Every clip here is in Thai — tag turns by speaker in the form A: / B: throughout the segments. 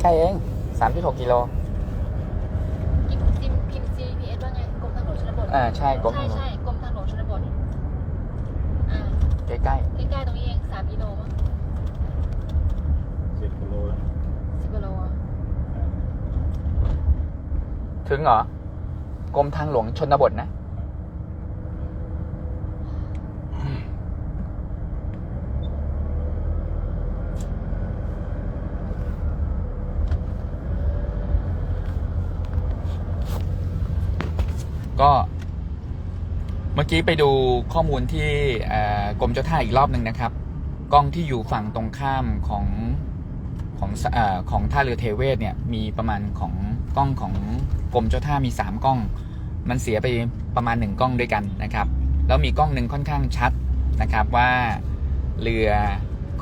A: ใกล้เองสามจุดหกกิโล
B: พิมพ์พิมพ์พิมพ์ GPS ว่าไงกรมทางหลวงชนบท
A: อ่าใช่กรม
B: ใช่ใช่กรมทางหลวงชนบท อ่า
A: ใกล้
B: ใกล้ๆตรงนี้เองสามกิโลมั้ง
C: สิบกิโลแล้ว
B: สิบกิโลอะ
A: ๆถึงเหรอกรมทางหลวงชนบทนะ ก็เมื่อกี้ไปดูข้อมูลที่กรมเจ้าท่าอีกรอบหนึ่งนะครับ กล้องที่อยู่ฝั่งตรงข้ามของของอของท่าเรือเทเวศเนี่ยมีประมาณของกล้องของกรมเจ้าท่ามี 3 กล้อง มันเสียไปประมาณ 1 กล้องด้วยกันนะครับ แล้วมีกล้องหนึ่งค่อนข้างชัดนะครับว่าเรือ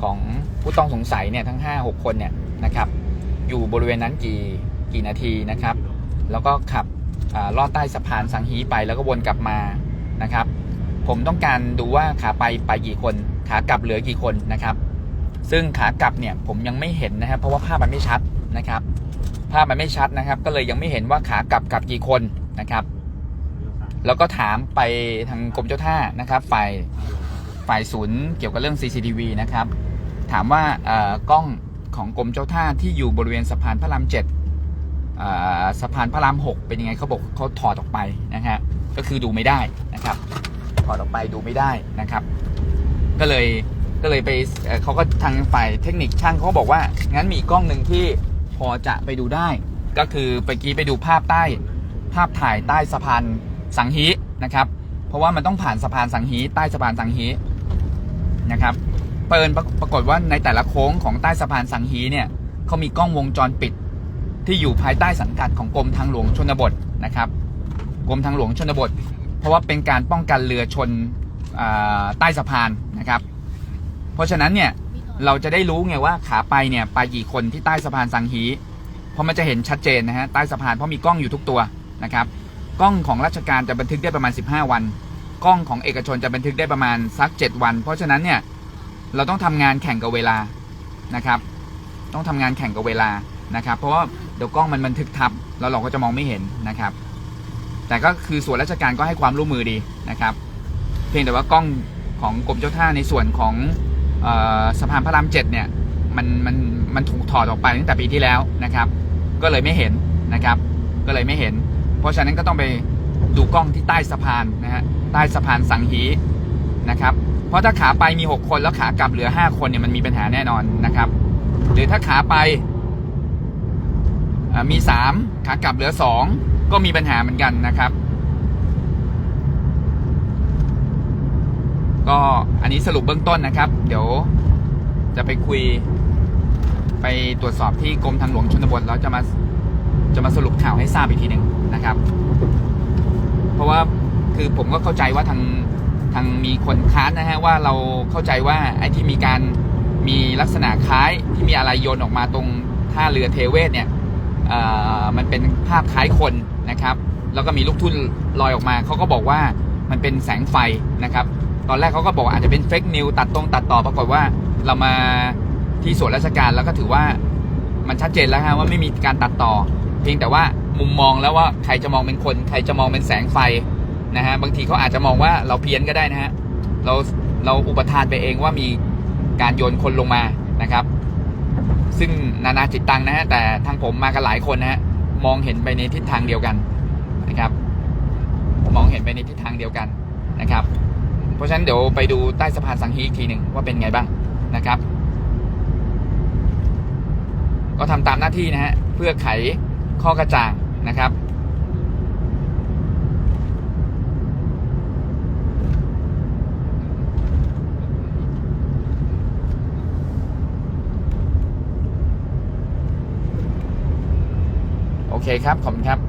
A: ของผู้ต้องสงสัยเนี่ยทั้ง 5-6 คนเนี่ยนะครับอยู่บริเวณนั้นกี่กี่นาทีนะครับ แล้วก็ขับ ลอดใต้สะพานสังฮีไปแล้วก็วนกลับมานะครับ ผมต้องการดูว่าขาไปไปกี่คน ขากลับเหลือกี่คนนะครับ ซึ่งขากลับเนี่ยผมยังไม่เห็นนะครับ เพราะว่าภาพมันไม่ชัดนะครับ ภาพมันไม่ชัดนะครับ ก็เลยยังไม่เห็นว่าขากลับกลับกี่คนนะครับ แล้วก็ถามไปทางกรมเจ้าท่านะครับ ฝ่ายฝ่ายศูนย์เกี่ยวกับเรื่อง CCTV นะครับ ถามว่าอ่อกล้องของกรมเจ้าท่าที่อยู่บริเวณสะพานพระรามเจ็ด สะพานพระรามหกเป็นยังไงเขาบอกเขาถอดออกไปนะฮะก็คือดูไม่ได้นะครับ ถอดออกไปดูไม่ได้นะครับ ก็เลยก็เลยไปเเขาก็ทางฝ่ายเทคนิคช่างเขาก็บอกว่างั้นมีกกล้องหนึ่งที่พอจะไปดูได้ ก็คือไปกี้ไปดูภาพใต้ภาพถ่ายใต้สะพานสังฮีนะครับ เพราะว่ามันต้องผ่านสะพานสังฮีใต้สะพานสังฮีนะครับเปิดปรากฏว่าในแต่ละโค้งของใต้สะพานสังฮีเนี่ยเขามีกล้องวงจรปิด ที่อยู่ภายใต้สังกัดของกรมทางหลวงชนบทนะครับกรมทางหลวงชนบท เพราะว่าเป็นการป้องกันเรือชนอใต้สะพานนะครับ เพราะฉะนั้นเนี่ยเราจะได้รู้ไงว่าขาไปเนี่ยไปกี่คนที่ใต้สะพานสังฮีเพราะมันจะเห็นชัดเจนนะฮะใต้สะพานเพราะมีกล้องอยู่ทุกตัวนะครับกล้องของราชการจะบันทึกได้ประมาณ 15 วัน กล้องของเอกชนจะบันทึกได้ประมาณสัก 7 วัน เพราะฉะนั้นเนี่ยเราต้องทำงานแข่งกับเวลานะครับ ต้องทำงานแข่งกับเวลา นะครับ เพราะว่าเดี๋ยวกล้องมันบันทึกทับแล้วเราก็จะมองไม่เห็นนะครับ แต่ก็คือส่วนราชการก็ให้ความร่วมมือดีนะครับ เพียงแต่ว่ากล้องของกรมเจ้าท่าในส่วนของออสะพานพระรามเจ็ดเนี่ยมันมันมันถูกถอดออกไปตั้งแต่ปีที่แล้วนะครับ ก็เลยไม่เห็นนะครับ ก็เลยไม่เห็น เพราะฉะนั้นก็ต้องไปดูกล้องที่ใต้สะพานนะฮะใต้สะพานสังฮีนะครับ เพราะถ้าขาไปมี 6 คนแล้วขากลับเหลือ 5 คนเนี่ยมันมีปัญหาแน่นอนนะครับ หรือถ้าขาไป เอ่อมี3ขากลับเหลือ2ก็มีปัญหาเหมือนกันนะครับ ก็อันนี้สรุปเบื้องต้นนะครับ เดี๋ยวจะไปคุย ไปตรวจสอบที่กรมทางหลวงชนบทแล้วจะมาจะมาสรุปข่าวให้ทราบอีกทีหนึ่งนะครับ เพราะว่าคือผมก็เข้าใจว่าทางทางมีคนค้านนะฮะว่าเราเข้าใจว่าไอ้ที่มีการมีลักษณะคล้ายที่มีอะไรโยนออกมาตรงท่าเรือเทเวศเนี่ย มันเป็นภาพคล้ายคนนะครับ แล้วก็มีลูกทุ่นลอยออกมา เขาก็บอกว่ามันเป็นแสงไฟนะครับ ตอนแรกเขาก็บอกอาจจะเป็นเฟกนิวตัดตรงตัดต่อปรากฏว่าเรามาที่ส่วนราชการแล้วก็ถือว่ามันชัดเจนแล้วฮะว่าไม่มีการตัดต่อ เพียงแต่ว่ามุมมองแล้วว่าใครจะมองเป็นคน ใครจะมองเป็นแสงไฟนะฮะบางทีเขาอาจจะมองว่าเราเพี้ยนก็ได้นะฮะเราเราอุปทานไปเองว่ามีการโยนคนลงมานะครับ ซึ่งนานาจิตตังนะฮะแต่ทางผมมากันหลายคนนะฮะมองเห็นไปในทิศทางเดียวกันนะครับ มองเห็นไปในทิศทางเดียวกันนะครับ เพราะฉะนั้นเดี๋ยวไปดูใต้สะพานสังฮีอีกทีหนึ่งว่าเป็นไงบ้างนะครับ ก็ทำตามหน้าที่นะฮะเพื่อไขข้อกระจ่างนะครับ เคครับ ขอบคุณครับ